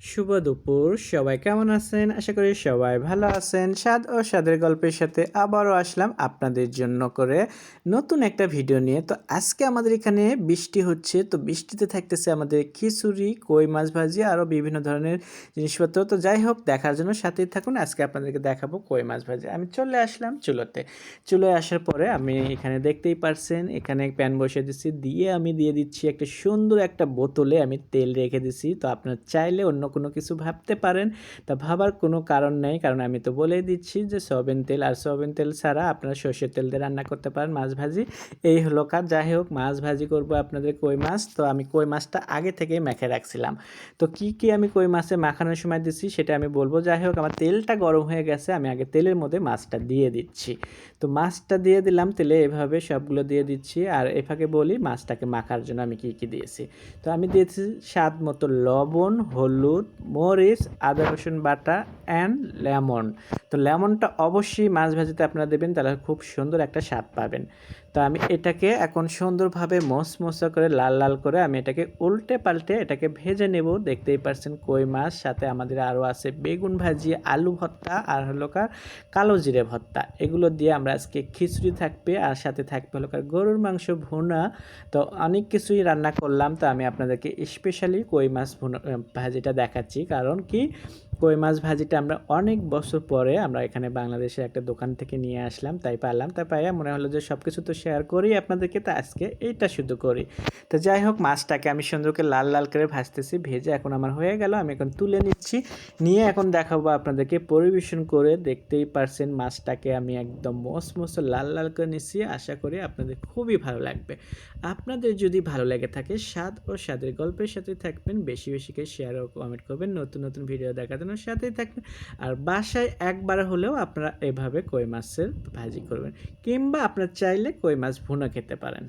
শুভ দুপুর, সবাই কেমন আছেন? আশা করি সবাই ভালো আছেন। স্বাদ ও স্বাদের গল্পের সাথে আবারও আসলাম আপনাদের জন্য করে নতুন একটা ভিডিও নিয়ে। তো আজকে আমাদের এখানে বৃষ্টি হচ্ছে। তো বৃষ্টিতে থাকতেছে আমাদের খিচুড়ি, কই মাছ ভাজি, আরও বিভিন্ন ধরনের জিনিসপত্র। তো যাই হোক, দেখার জন্য সাথেই থাকুন। আজকে আপনাদেরকে দেখাবো কই মাছ ভাজি। আমি চলে আসলাম চুলোতে। চুলোয় আসার পরে আমি এখানে দেখতেই পারছেন, এখানে প্যান বসিয়ে দিচ্ছি। দিয়ে আমি দিয়ে দিচ্ছি একটা সুন্দর একটা বোতলে আমি তেল রেখে দিচ্ছি। তো আপনার চাইলে অন্য কোনো কিছু ভাবতে পারেন, তা ভাবার কোনো কারণ নেই। কারণ আমি তো বলেই দিচ্ছি যে সয়াবিন তেল আর সয়াবিন তেল ছাড়া আপনারা সর্ষের তেল দিয়ে রান্না করতে পারেন, মাছ ভাজি। এই হলো কাজ। যাই হোক, মাছ ভাজি করব আপনাদের কই মাছ। তো আমি কই মাছটা আগে থেকে মেখে রাখছিলাম। তো কি কি আমি কই মাছে মাখানোর সময় দিচ্ছি সেটা আমি বলব। যাই হোক, আমার তেলটা গরম হয়ে গেছে, আমি আগে তেলের মধ্যে মাছটা দিয়ে দিচ্ছি। তো মাছটা দিয়ে দিলাম, তেলে এভাবে সবগুলো দিয়ে দিচ্ছি। আর এ এফাকে বলি, মাছটাকে মাখার জন্য আমি কি কি দিয়েছি। তো আমি দিয়েছি স্বাদ মতো লবণ, হলুদ মরিচ আদা রসুন বাটা অ্যান্ড লেমন তো লেমনটা অবশ্যই মাছ ভাজিতে আপনারা দেবেন, তাহলে খুব সুন্দর একটা স্বাদ পাবেন। তো আমি এটাকে এখন সুন্দরভাবে মশমশা করে, লাল লাল করে আমি এটাকে উল্টে পাল্টে এটাকে ভেজে নেব। দেখতেই পারছেন কই মাছ, সাথে আমাদের আরও আছে বেগুন ভাজি, আলু ভর্তা আর হলো কার কালো জিরে ভর্তা। এগুলো দিয়ে আমরা আজকে খিচুড়ি থাকবে আর সাথে থাকবে হলো কার গরুর মাংস ভুনা। তো অনেক কিছুই রান্না করলাম, তো আমি আপনাদেরকে স্পেশালি কই মাছ ভুনা, ভাজিটা দেখাচ্ছি। কারণ কি? কই মাছ ভাজিটা আমরা অনেক বছর পরে আমরা এখানে বাংলাদেশে একটা দোকান থেকে নিয়ে আসলাম, তাই পারলাম। তাই পাইয়া মনে হলো যে সব কিছু তো শেয়ার করি আপনাদেরকে, তা আজকে এইটা শুধু করি। তো যাই হোক, মাছটাকে আমি সুন্দর করে লাল লাল করে ভাজতেছি, ভেজে এখন আমার হয়ে গেল, আমি এখন তুলে নিচ্ছি। নিয়ে এখন দেখাবো আপনাদেরকে পরিবেশন করে, দেখতেই পারছেন মাছটাকে আমি একদম মস মস লাল লাল করে নিচ্ছি, আশা করি আপনাদের খুবই ভালো লাগবে। আপনাদের যদি ভালো লেগে থাকে, স্বাদ ও স্বাদের গল্পের সাথে থাকবেন, বেশি বেশি করে শেয়ার ও কমেন্ট করবেন, নতুন নতুন ভিডিও দেখার জন্য সাথেই থাকবেন আর বাসায় একবার হলেও আপনারা এভাবে কই মাছের ভাজি করবেন, কিংবা আপনার চাইলে কই মাছ ভুনা খেতে পারেন।